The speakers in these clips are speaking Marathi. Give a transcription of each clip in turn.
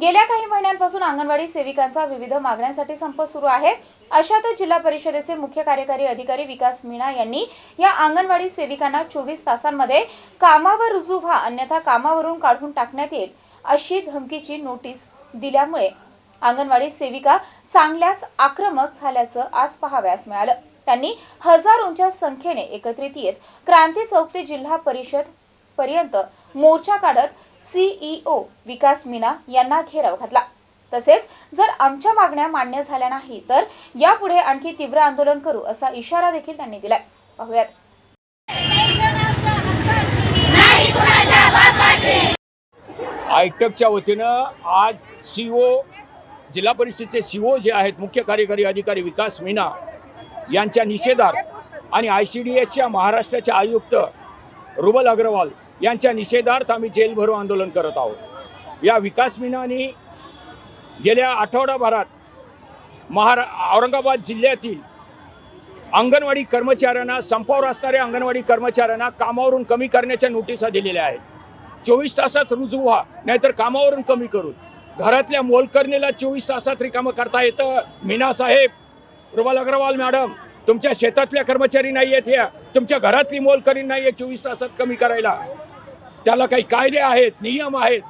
गेल्या काही महिन्यांपासून अंगणवाडी सेविकांचा विविध मागण्यांसाठी संप सुरू आहे. अशातच जिल्हा परिषदेचे मुख्य कार्यकारी अधिकारी विकास मीणा यांनी या अंगणवाडी सेविकांना चोवीस तासांमध्ये कामावर रुजू व्हा अन्यथा कामावरून काढून टाकण्यात येईल अशी धमकीची नोटीस दिल्यामुळे अंगणवाडी सेविका चांगल्याच आक्रमक झाल्याचं आज पहाव्यास मिळालं. त्यांनी हजारोंच्या संख्येने एकत्रित येत क्रांती चौक ते जिल्हा परिषद पर्यंत मोर्चा काढत सीईओ विकास मीना यांना घेराव घातला. तसेच जर आमच्या मागण्या मान्य झाल्या नाही तर यापुढे आणखी तीव्र आंदोलन करू असा इशारा देखील त्यांनी दिलाय. पाहुयात. आयटकच्या वतीनं आज सी ओ जिल्हा परिषदेचे सी ओ जे आहेत मुख्य कार्यकारी अधिकारी विकास मीना यांच्या निषेधार्थ आणि आय सी डी एसच्या महाराष्ट्राचे आयुक्त रुबल अग्रवाल यांच्या निषेधार्थ आम्ही जेलभरो आंदोलन करत आहोत. या विकास मीनाने गेल्या आठवडाभरात महारा औरंगाबाद जिल्ह्यातील अंगणवाडी कर्मचाऱ्यांना संपावर असणाऱ्या अंगणवाडी कर्मचाऱ्यांना कामावरून कमी करण्याच्या नोटिसा दिलेल्या आहेत. चोवीस तासात रुजू व्हा नाहीतर कामावरून कमी करू घरातल्या मोलकरणीला चोवीस तासात रिकामं करता येतं. मीना साहेब रुबाल अग्रवाल मॅडम तुमच्या शेतातल्या कर्मचारी नाही आहेत ह्या तुमच्या घरातली मोलकरी नाही आहे चोवीस तासात कमी करायला. त्याला काही कायदे आहेत नियम आहेत.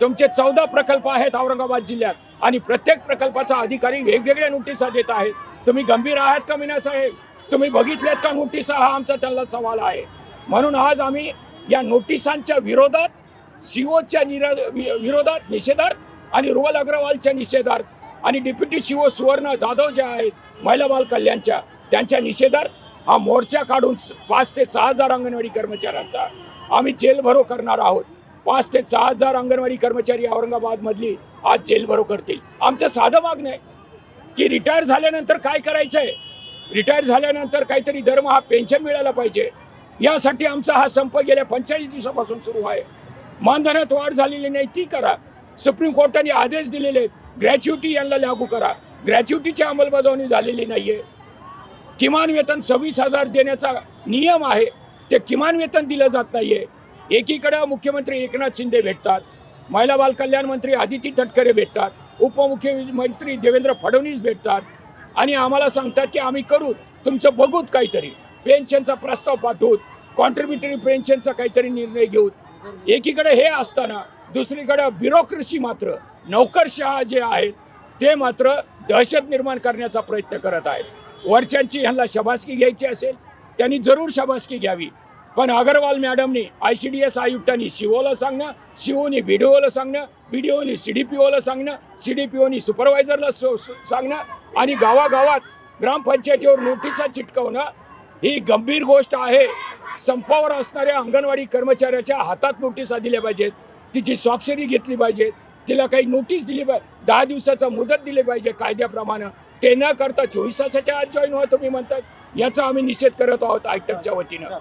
तुमचे चौदा प्रकल्प आहेत औरंगाबाद जिल्ह्यात. आणि प्रत्येक प्रकल्पाचा अधिकारी वेगवेगळ्या नोटिसा देत आहेत. तुम्ही गंभीर आहात का मीना साहेब? तुम्ही बघितल्यात का नोटिसा? हा आमचा त्यांना सवाल आहे. म्हणून आज आम्ही या नोटिसांच्या विरोधात सीओच्या विरोधात निषेधार्थ आणि रुवल अग्रवालच्या निषेधार्थ आणि डेप्युटी सीओ सुवर्ण जाधव ज्या आहेत महिला बाल कल्याणच्या त्यांच्या निषेधार्थ हा मोर्चा काढून पाच ते सहा हजार अंगणवाडी कर्मचाऱ्यांचा आम्ही जेल भरो करणार आहोत. पाच ते सहा हजार अंगणवाडी कर्मचारी औरंगाबादमधली आज जेल भरो करतील. आमचं साधं मागणं आहे की रिटायर झाल्यानंतर काय करायचं आहे रिटायर झाल्यानंतर काहीतरी दरमहा पेन्शन मिळायला पाहिजे. यासाठी आमचा हा संप गेल्या पंचेचाळीस दिवसापासून सुरू आहे. मानधनात वाढ झालेली नाही ती करा. सुप्रीम कोर्टाने आदेश दिलेले आहेत ग्रॅच्युटी यांना लागू करा. ग्रॅच्युटीची अंमलबजावणी झालेली नाही आहे किमान वेतन सव्वीस हजार देण्याचा नियम आहे. ते किमान वेतन दिलं जात नाही आहे एकीकडं मुख्यमंत्री एकनाथ शिंदे भेटतात महिला बालकल्याण मंत्री आदिती तटकरे भेटतात उपमुख्यमंत्री देवेंद्र फडणवीस भेटतात आणि आम्हाला सांगतात की आम्ही करू तुमचं बघूत काहीतरी. पेन्शनचा प्रस्ताव पाठवूत कॉन्ट्रीब्युटरी पेन्शनचा काहीतरी निर्णय घेऊत. एकीकडे हे असताना दुसरीकडे ब्युरोक्रेसी मात्र नोकरशहा जे आहेत ते मात्र दहशत निर्माण करण्याचा प्रयत्न करत आहेत. वरच्यांची ह्यांना शबासकी घ्यायची असेल त्यांनी जरूर शबासकी घ्यावी. पण अगरवाल मॅडमनी आय सी डी एस आयुक्तांनी सीओला सांगणं सीओनी बी डी ओला सांगणं बी डी ओनी सी डी पी ओला सांगणं सी डी पी ओनी सुपरवायझरला सो सो- सांगणं आणि गावागावात ग्रामपंचायतीवर नोटिसा चिटकवणं ही गंभीर गोष्ट आहे. संपावर असणाऱ्या अंगणवाडी कर्मचाऱ्याच्या हातात नोटिसा दिल्या पाहिजेत तिची स्वाक्षरी घेतली पाहिजे तिला काही नोटीस दिली पाहिजे दहा दिवसाचा मुदत दिली पाहिजे कायद्याप्रमाणे. ते न करता चोवीस तासाच्या आत जॉईन व्हा तुम्ही म्हणतात. याचा आम्ही निषेध करत आहोत आयटकच्या वतीनं.